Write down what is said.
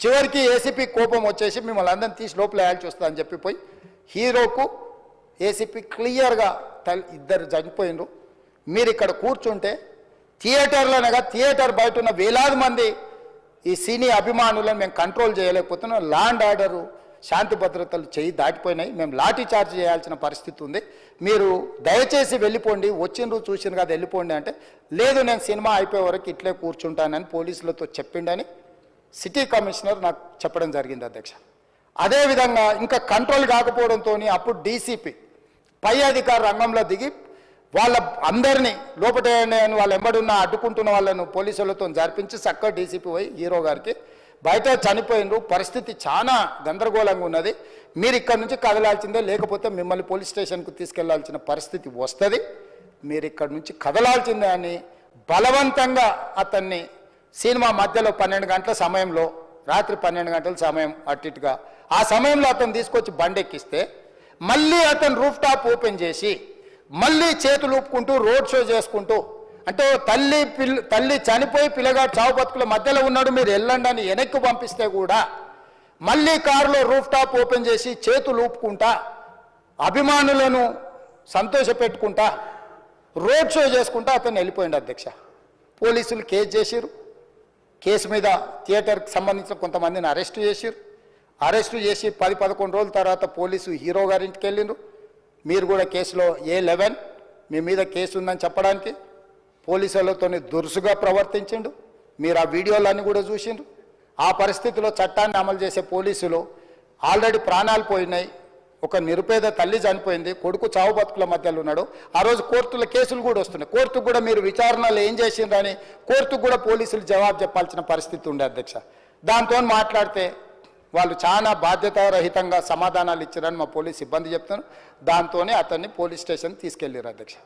చివరికి ఏసీపీ కోపం వచ్చేసి మిమ్మల్ని అందరిని తీసి లోపల వేయాల్సి వస్తుందని చెప్పి పోయి హీరోకు ఏసీపీ క్లియర్గా తల్ ఇద్దరు చనిపోయినరు మీరు ఇక్కడ కూర్చుంటే థియేటర్లోనగా థియేటర్ బయట ఉన్న వేలాది మంది ఈ సినీ అభిమానులను మేము కంట్రోల్ చేయలేకపోతున్నాం. ల్యాండ్ ఆర్డరు శాంతి భద్రతలు చేయి దాటిపోయినాయి. మేము లాఠీ చార్జ్ చేయాల్సిన పరిస్థితి ఉంది. మీరు దయచేసి వెళ్ళిపోండి. వచ్చిండ్రు చూసిన కదా వెళ్ళిపోండి అంటే లేదు నేను సినిమా అయిపోయే వరకు ఇట్లే కూర్చుంటానని పోలీసులతో చెప్పిండని సిటీ కమిషనర్ నాకు చెప్పడం జరిగింది అధ్యక్ష. అదేవిధంగా ఇంకా కంట్రోల్ కాకపోవడంతో అప్పుడు డీసీపీ పై అధికార రంగంలో దిగి వాళ్ళ అందరినీ లోపట వాళ్ళ ఎంబడున్న అడ్డుకుంటున్న వాళ్ళను పోలీసులతో జరిపించి చక్కగా డీసీపీ పోయి హీరో గారికి బయట చనిపోయినరు పరిస్థితి చాలా గందరగోళంగా ఉన్నది. మీరు ఇక్కడ నుంచి కదలాల్సిందే లేకపోతే మిమ్మల్ని పోలీస్ స్టేషన్కు తీసుకెళ్ళాల్సిన పరిస్థితి వస్తుంది. మీరు ఇక్కడ నుంచి కదలాల్సిందే అని బలవంతంగా అతన్ని సినిమా మధ్యలో పన్నెండు గంటల సమయంలో రాత్రి పన్నెండు గంటల సమయం అటు ఇటుగా ఆ సమయంలో అతను తీసుకొచ్చి బండెక్కిస్తే మళ్ళీ అతను రూఫ్ టాప్ ఓపెన్ చేసి మళ్ళీ చేతులు ఊపుకుంటూ రోడ్ షో చేసుకుంటూ అంటే ఓ తల్లి పిల్ల తల్లి చనిపోయి పిల్లగాడు చావు బతుకుల మధ్యలో ఉన్నాడు మీరు వెళ్ళండి అని వెనక్కి పంపిస్తే కూడా మళ్ళీ కారులో రూఫ్ టాప్ ఓపెన్ చేసి చేతులు ఊపుకుంటా అభిమానులను సంతోషపెట్టుకుంటా రోడ్ షో చేసుకుంటా అతను వెళ్ళిపోయింది అధ్యక్ష. పోలీసులు కేసు చేసిరు కేసు మీద థియేటర్కి సంబంధించిన కొంతమందిని అరెస్ట్ చేసిరు అరెస్ట్ చేసి పది పదకొండు రోజుల తర్వాత పోలీసు హీరో గారింటికి వెళ్ళిండ్రు. మీరు కూడా కేసులో ఏ లెవెన్ మీ మీద కేసు ఉందని చెప్పడానికి పోలీసులతో దురుసుగా ప్రవర్తించిండు. మీరు ఆ వీడియోలన్నీ కూడా చూసిండ్రు. ఆ పరిస్థితిలో చట్టాన్ని అమలు చేసే పోలీసులు ఆల్రెడీ ప్రాణాలు పోయినాయి. ఒక నిరుపేద తల్లి చనిపోయింది కొడుకు చావు బతుకుల మధ్యలో ఉన్నాడు. ఆ రోజు కోర్టుల కేసులు కూడా వస్తున్నాయి. కోర్టుకు కూడా మీరు విచారణలు ఏం చేసిండ్రని కోర్టుకు కూడా పోలీసులు జవాబు చెప్పాల్సిన పరిస్థితి ఉండే అధ్యక్ష. దాంతో మాట్లాడితే వాళ్ళు చాలా బాధ్యతారహితంగా సమాధానాలు ఇచ్చారని మా పోలీస్ సిబ్బంది చెప్తాను దాంతోనే అతన్ని పోలీస్ స్టేషన్ తీసుకెళ్ళారు అధ్యక్ష.